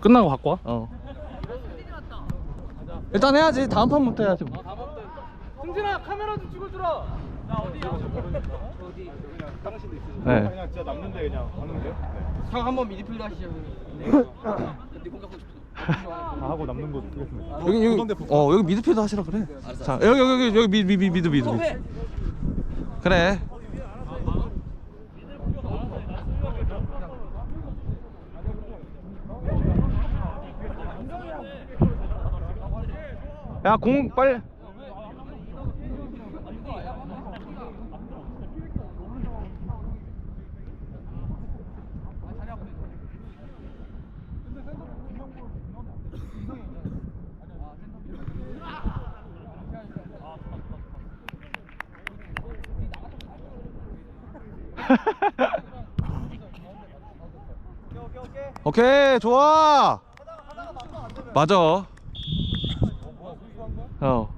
끝나고 갖고 와. 어. 일단 해야지. 다음 판부터 해야지. 뭐. 승진아 카메라 좀 찍어주라. 나 어디야? 네. 그냥 진짜 남는데 그냥 가는 게요? 네. 형 한번 미드필더 하시죠. 네. 근데 공 잡고 싶어. 다 하고 남는 거 쓰겠습니다. 여기 여기. 어 여기 미드필더 하시라 그래. 자 여기 여기 여기 여기 미, 미, 미, 미드 미드 미드. 그래. 야 공 빨리. 오케이 좋아. 맞아. 어.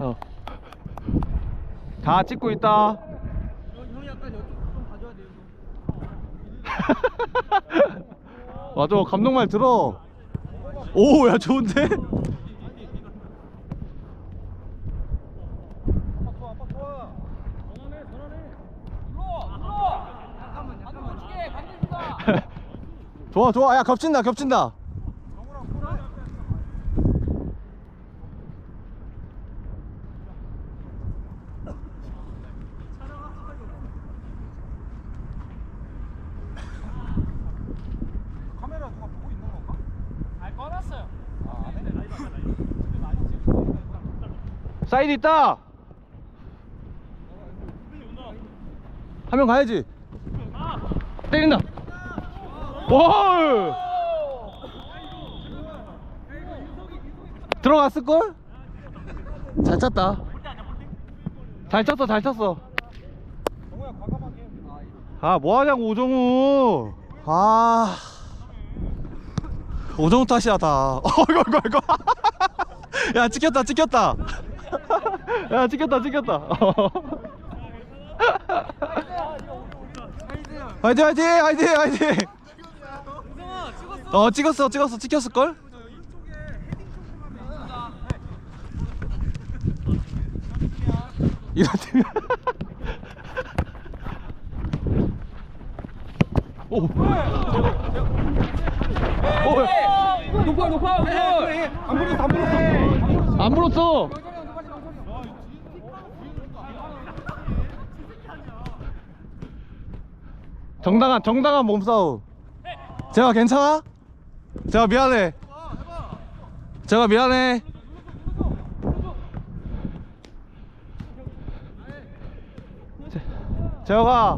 어. 다 찍고 있다. 돼요. 맞아 감독 말 들어. 오 야 좋은데? 좋아 좋아 야 겹친다 겹친다. 카메라 누가 보고 있는 건가? 아 꺼놨어요. 사이드 있다. 한 명 가야지. 때린다. 와! 들어갔을 걸? 잘 찼다. 잘 찼어, 잘 찼어. 아, 뭐 하냐고, 오정우. 아. 오정우 탓이야, 다. 어이구, 어이구, 어이구. 야, 찍혔다, 찍혔다. 야, 찍혔다, 찍혔다. 화이팅, 화이팅, 화이팅, 화이팅. 어, 찍었어, 찍었어, 찍혔을걸? 이런 팀. 오. 오. 높아 높아. 안 불었어 안 불었어. 안 불었어. 정당한 정당한 몸싸움. 제가 괜찮아? 제가 미안해. 제가 미안해. 제- 제가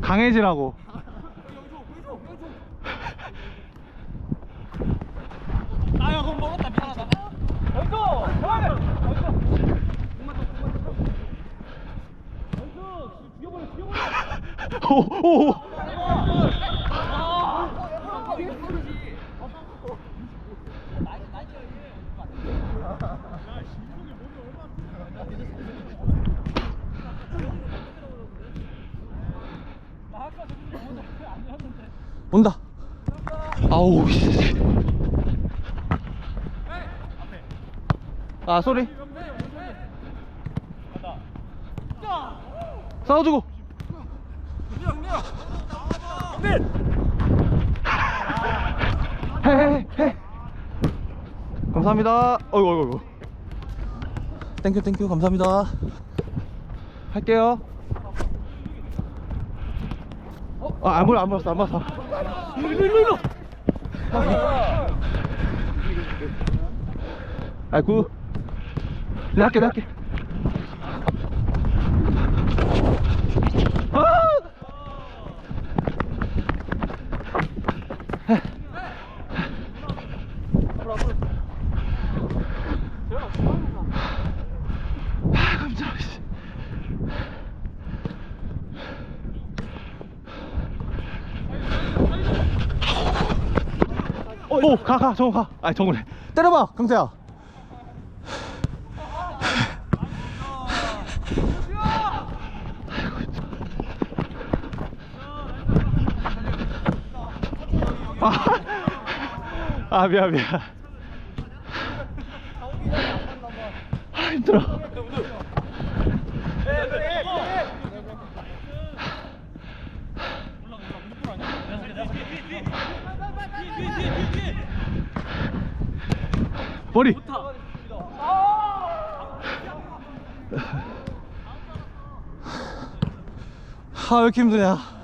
강해지라고. 아야 그럼 먹었다 미안하다. 오, 오, 오. 온다. 아우 씨. 아 소리. 싸워주고. 감사합니다. 어이구 어이구 어이구. 땡큐 땡큐 감사합니다. 할게요. 아, 안 불어, 안 불었어, 안 불었어. 일로, 일로, 일로. 아이고. 내가 할게, 내가 할게. 아! 아, 깜짝이야. 씨. 오, 가, 가, 정우 가. 아니, 정우래. 때려봐, 강태야. 아, 아 미안 미안 아 힘들어 머리 아, 왜 이렇게 힘드냐.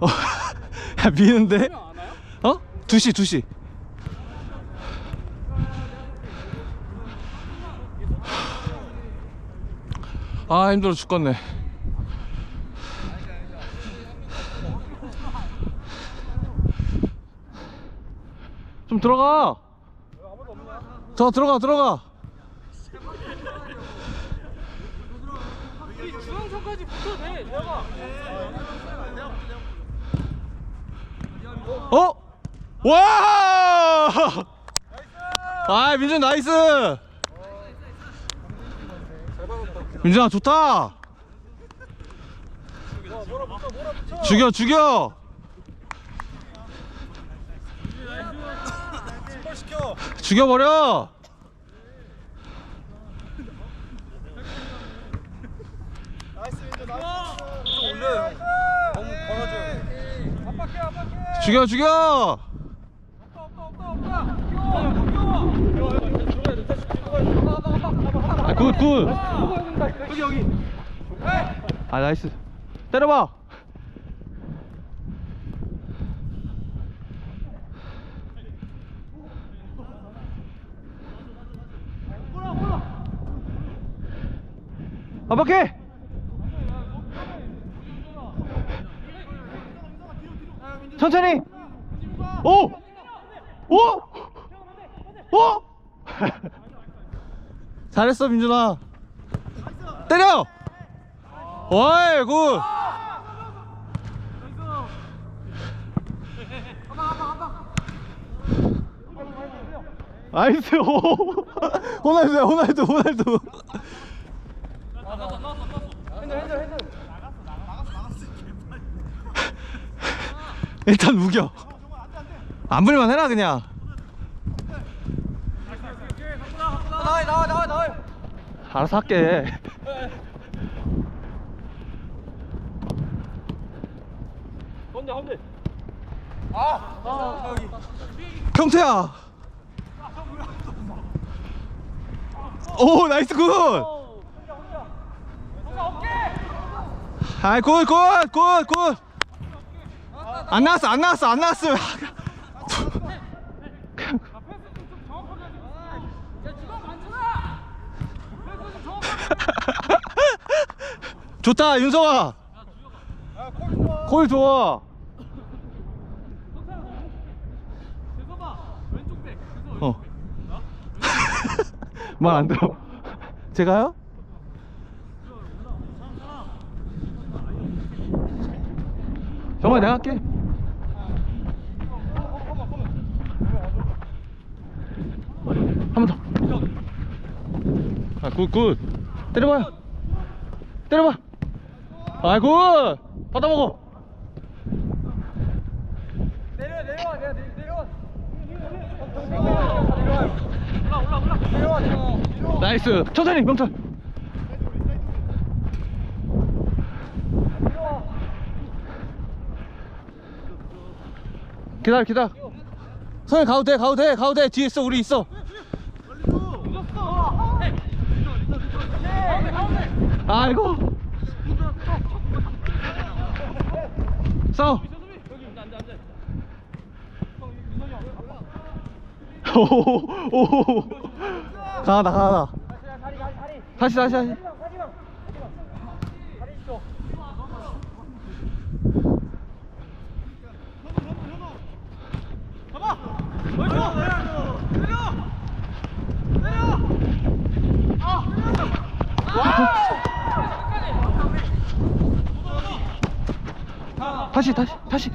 어, 야, 미는데? 어? 2시, 2시. 아, 힘들어 죽겠네. 좀 들어가. 저 들어가, 들어가. 중앙선까지 붙어도 돼. 내가. 어? 와! 아, 민준 나이스! 민준아 좋다. 죽여 죽여. 죽여버려. 죽여 죽여. 아, 굿 굿. 여기 여기. 아 나이스. 때려봐. 아 밖에. 천천히. 오. 오. 오. 잘했어 민준아. 때려. 어이 굿. 나이스 오 호날두야 호날두 호날두 일단 우겨 안 불만 해라 그냥. 알아서 할게 혼자 혼자. 아. 경태야 오 나이스 굿 아이 굿굿굿굿 안 나왔어 안 나왔어 안 나왔어 좋다 윤성아 콜 좋아 어. 말 안 들어. 제가요? 정말 내가 할게. 한 번 더. 아, 굿, 굿. 때려봐요. 때려봐. 아, 굿. 받아먹어. 내려 내려와 내려 내려와. 올라 올라 올라. 내려와 내려와. 나이스. 천천히, 명철. 기다려, 기다려. 선생님 가도 돼, 가도 돼, 가도 돼. 뒤에 있어, 우리 있어. 아이고 싸워 오오오 가다 가다 다시 다시 다시 내려! 내려! 다시 다시 다시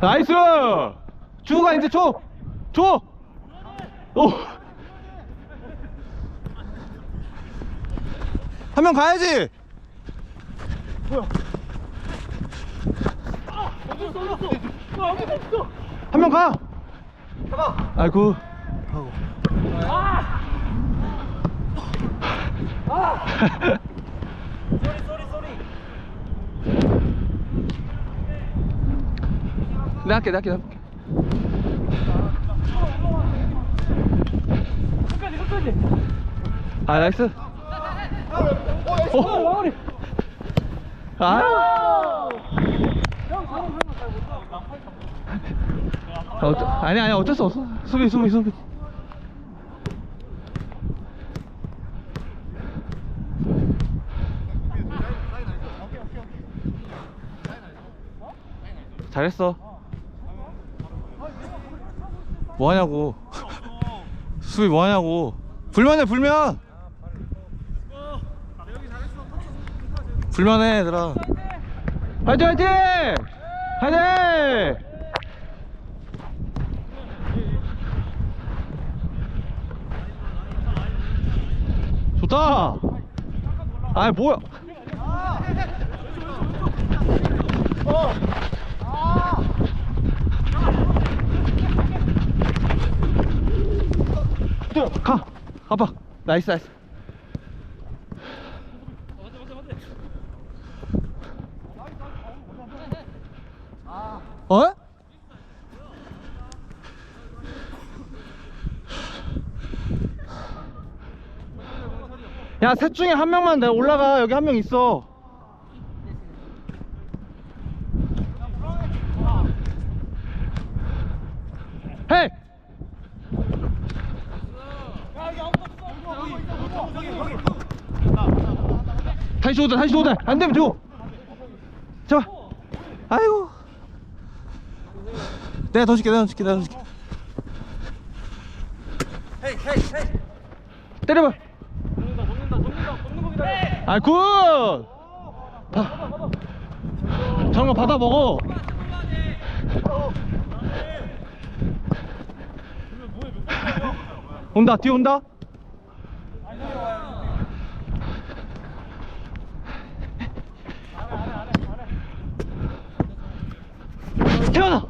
나이스 주가 이제 줘 줘 오. 한 명 가야지. 한명 가. 아이고. 내 가 할게, 내가 할게, 내가 할게. 끝까지 끝까지 아, 나이스. 오, 마무리 아. 아, 어쩌, 아니 아니 어쩔 수 없어. 수비 수비 수비. 잘했어. 뭐 하냐고. 수비 뭐 하냐고. 불면해 불면. 불면해 얘들아. 화이팅 화이팅! 화이팅! 좋다. 아이 뭐야? 가. 아빠. 나이스 나이스. 어? 야, 셋 중에 한 명만 내가 올라가. 여기 한 명 있어. 헤이! 다시 오자, 다시 오자. 안 되면 줘. 자. 아이고. 내가 더 줄게, 내가 더 줄게, 내가 더 줄게. 헤이, 헤이, 헤이. 때려봐. 거 기다려 아, 굿! 바, 저런 거 받아 먹어. 온다, 뒤에 온다. 태어나!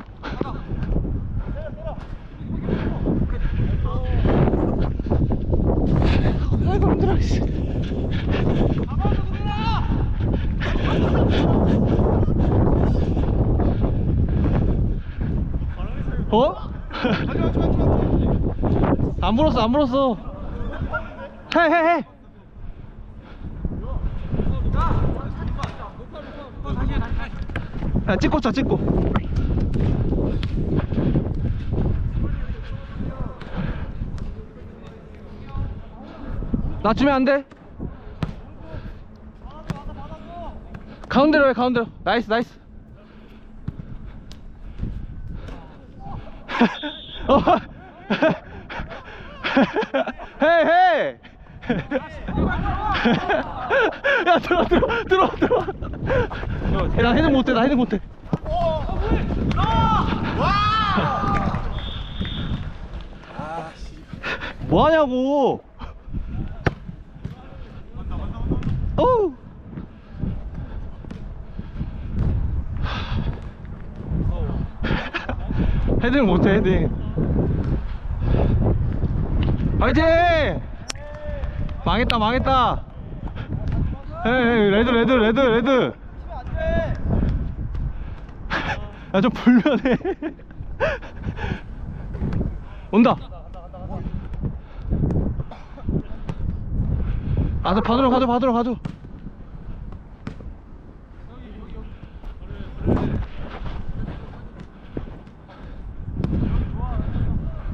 아이고 힘들어 씨. 어? 안 불었어 안 불었어 해해해 야 찍고 자 찍고 낮추면 안 돼? 가운데로 해 가운데로. 나이스 나이스. 어. 헤이 헤이. 야 들어 들어 들어 들어 나 헤딩 못해 나 헤딩 못해 뭐 하냐고? 어우 헤딩 못해 헤딩. 화이팅! 망했다 망했다. 에이, 레드 레드 레드 레드 야 좀 불면해. 온다. 아 저 받으러 가줘 받으러 가줘.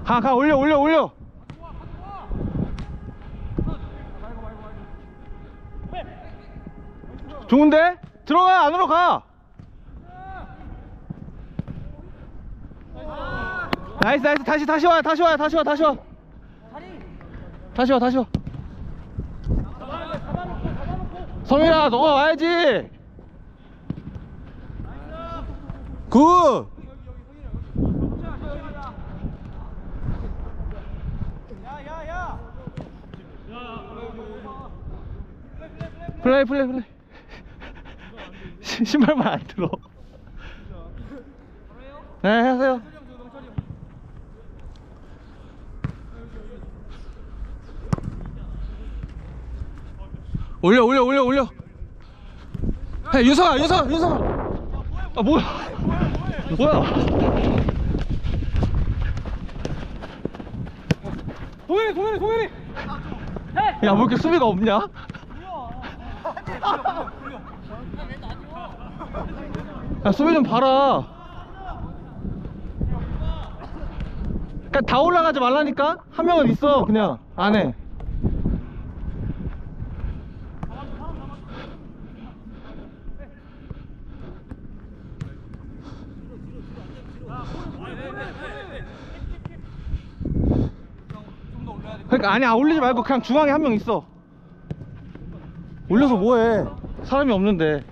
가 가 올려 올려 올려. 좋은데? 들어가 안으로 가 나이스 나이스. 다시 다시 와 다시 와 다시 와 다시 와. 다시 와 다시 와. 성일아 너가 와야지. 굿 플레이 플레이 플레이. 신- 신발만 안 들어. 네 하세요 올려 올려 올려 올려. 해 윤성아 윤성아 윤성아. 아 뭐야? 뭐야? 동현이 동현이 동현이. 야뭐 이렇게 수비가 없냐? 야 수비 좀 봐라. 그니까 다 올라가지 말라니까? 한 명은 있어 그냥. 안에 그러니까 아니 아 올리지 말고 그냥 중앙에 한 명 있어. 올려서 뭐해? 사람이 없는데.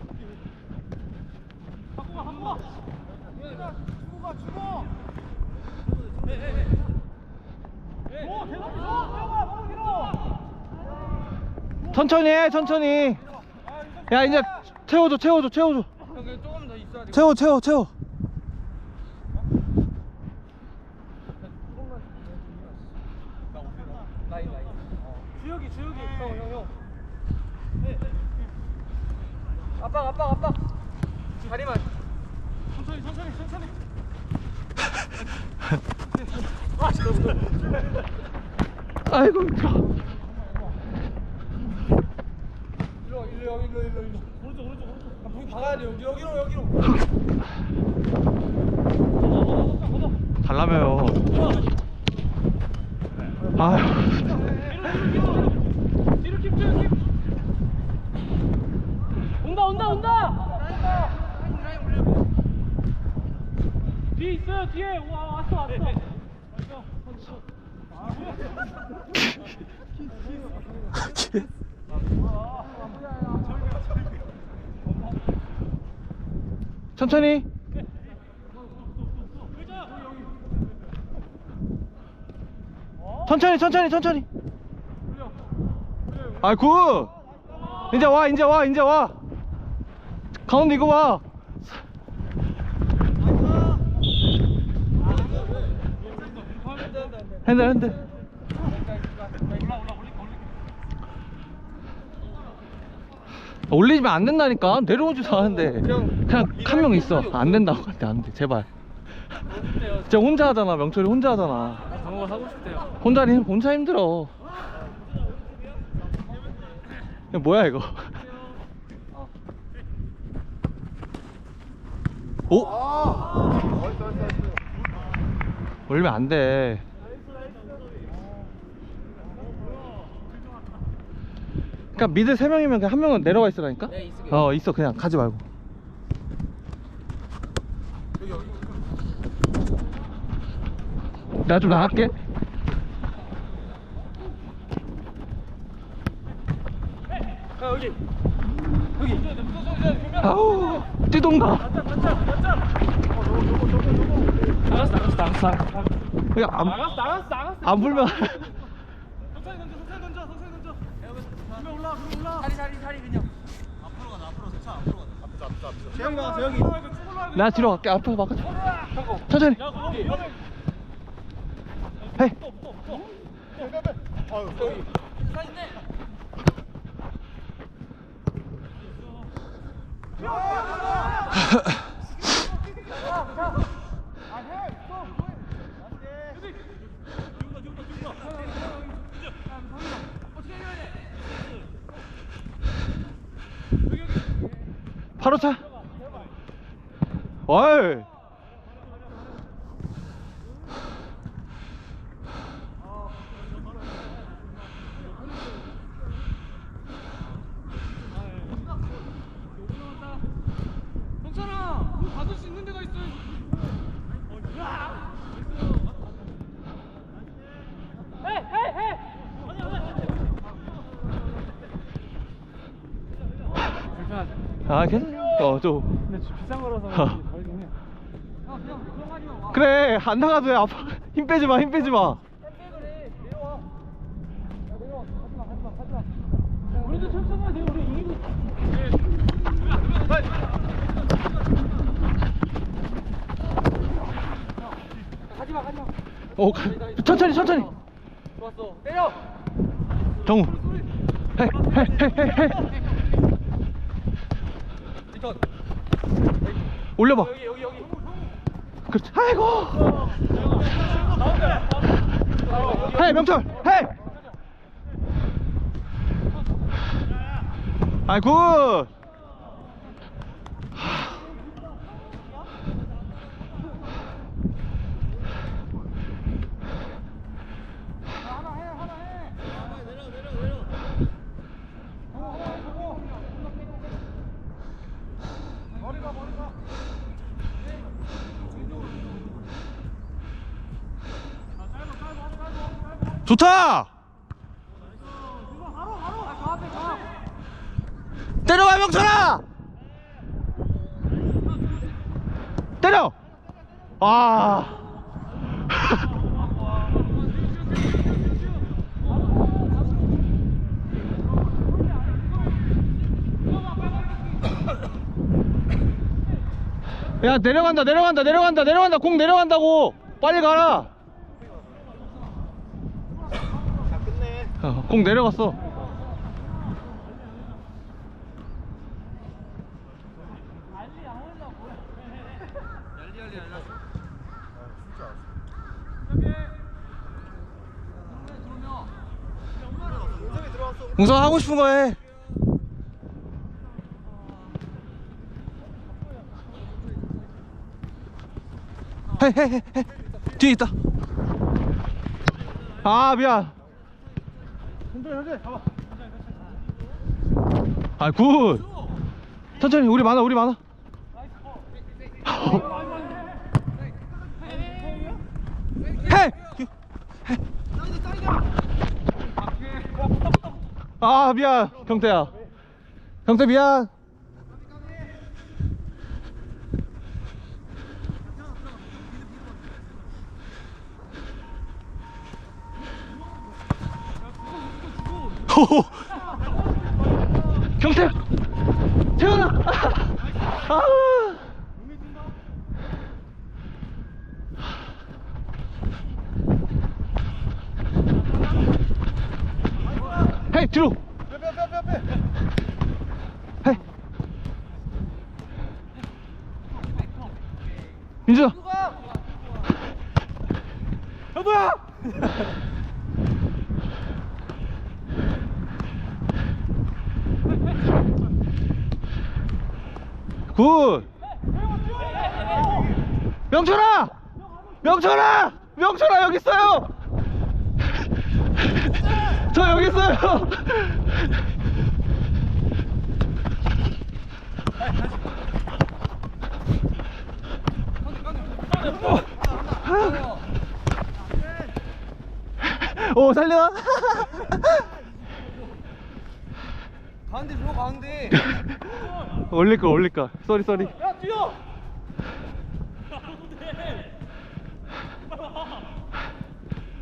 천천히 해 천천히. 야 이제 채워줘 채워줘 채워줘. 채워 채워 채워 라인 라인 주혁이 주혁이 형형형 압박 압박 압박 다리만 천천히 천천히 천천히 아이고 힘들어 일로 일로 여기 일로 일로 일로 오른쪽 오른쪽 오른쪽 아, 무기 박아야 돼 여기 여기로 여기로 달라며요 아휴. 뒤로 킵 뒤로 킵 온다 온다 온다! 뒤에 있어요 뒤에! 와 왔어 왔어. 천천히 천천히 천천히 천천히. 아이쿠 이제 와 이제 와 이제 와. 가운데 이거 와 핸들 핸들. 올리면 안 된다니까. 내려오지도 않은데. 그냥 한 명 있어. 안 된다고 한테 안돼. 제발. 진짜 혼자 하잖아 명철이 혼자 하잖아 거 하고 싶대요. 혼자 힘- 혼자 힘들어. 이거 뭐야 이거? 오! 올리면 안 돼. 그러니까 미드 세 명이면 그냥 한 명은 내려와 있으라니까? 네, 있을게요. 어 있어. 그냥 가지 말고 나 좀 나갈게. 야 여기. 여기. 아우 띠동가. 나갔어 나갔어 나갔어 그냥 안, 나갔어 나갔어 나갔어. 안 불면. 천천히 던져 천천히 던져 천천히 던져. 그러면 올라 올라 다리 다리 다리 그냥 재영이 가 재영이. 나 뒤로 갈게. 앞으로 막아줘 천천히 헤이 바로 차. 어이 괜찮아 공 받을 수 있는 데가 있어 헤헤헤 아 괜찮아 어좀 근데 좀 비싼 거라서 어. 다르긴 해. 그래 안 나가도 돼. 아파. 힘 빼지 마힘 빼지 마. 우리도 천천히 해 우리 이기고. 가지마 가지마 오 가, 천천히 천천히. 좋았어. 때려! 정우. 헤헤헤헤헤 리 턴 올려봐. 여기 여기 여기. 그렇지. 아이고. 해 명철. 해 아이 굿 좋다! 때려와 명철아! 때려! 아. 야 내려간다 내려간다 내려간다 내려간다 공 내려간다고. 빨리 가라 어, 공 내려갔어 웅성 하고 싶은 거 해. 해. 뒤에 있다. 아, 미안. 아, 굿. 천천히, 우리 많아, 우리 많아. 해! 해. 아, 미안, 경태야. 경태 미안. 호호. 경태! 태연아! 아! 헤이 뒤로! 헤이 민준아! 현도야. 굿! 명철아! 명철아! 명철아 여기 있어요! 저 여기 있어요! 오 살려! 가운데 줘 가운데 올릴까 올릴까 쏘리 쏘리 야 뛰어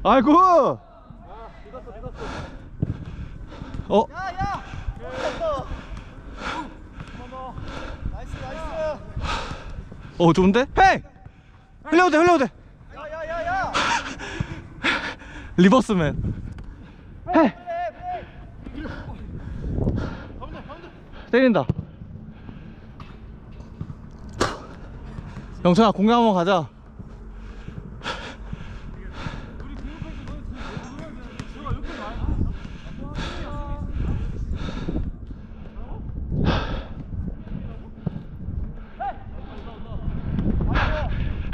아이고 어? 야야 나이스 나이스 어 좋은데? 헤이! 흘려도 돼 흘려도 돼 야야야야 리버스맨 헤이! 때린다 영철아 공격 한번 가자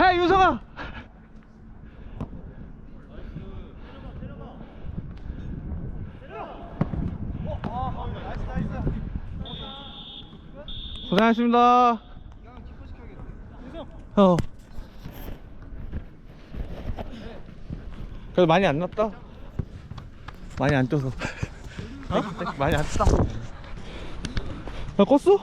헤이 유성아 고생하셨습니다. 어. 그래도 많이 안 났다. 많이 안 떠서. 어? 많이 안 떴다. 야, 껐어?